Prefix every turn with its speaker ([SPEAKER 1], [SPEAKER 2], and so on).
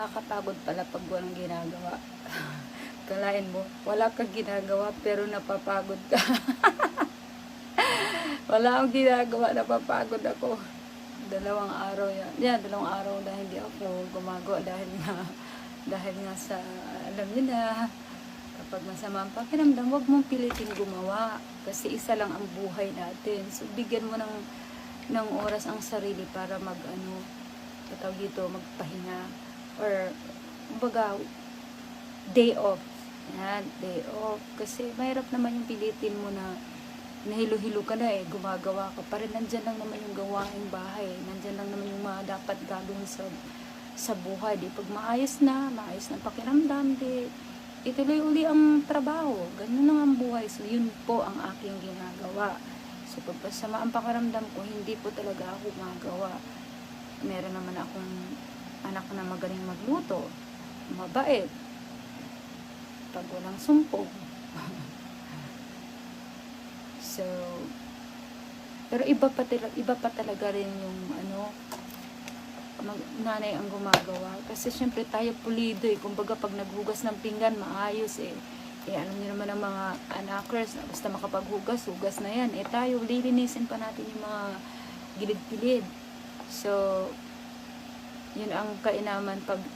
[SPEAKER 1] Nakakapagod pala pag walang ginagawa. Kalain mo, wala kang ginagawa pero napapagod ka. wala akong ginagawa, napapagod ako. Dalawang araw yan. Yan, dalawang araw na hindi ako gumagawa dahil nga, dahil nga sa, alam niyo na, kapag masama ang pakiramdam, huwag mong pilitin gumawa. Kasi isa lang ang buhay natin. So, bigyan mo ng, ng oras ang sarili para mag, ano, patawag dito, magpahinga. Or, kumbaga, day off. Yan, day off. Kasi mahirap naman yung pilitin mo na nahilo-hilo ka na eh, gumagawa ka pa rin. Nandyan lang naman yung gawaing bahay. Nandyan lang naman yung mga dapat gagawin sa sa buhay. Di pag maayos na, maayos na pakiramdam, di ituloy uli ang trabaho. Ganun lang ang buhay. So, yun po ang aking ginagawa. So, pag masama ang pakiramdam ko, hindi po talaga ako gumagawa. Meron naman akong anak na magaling magluto. Mabait. Pag walang sumpog. so, pero iba pa, talaga, iba pa talaga rin yung ano, mag, nanay ang gumagawa. Kasi syempre tayo pulido eh. Kumbaga pag naghugas ng pinggan, maayos eh. Eh, alam niyo naman ang mga anakers, na basta makapaghugas, hugas na yan. Eh, tayo, lilinisin pa natin yung mga gilid-gilid. So, yun ang kainaman pag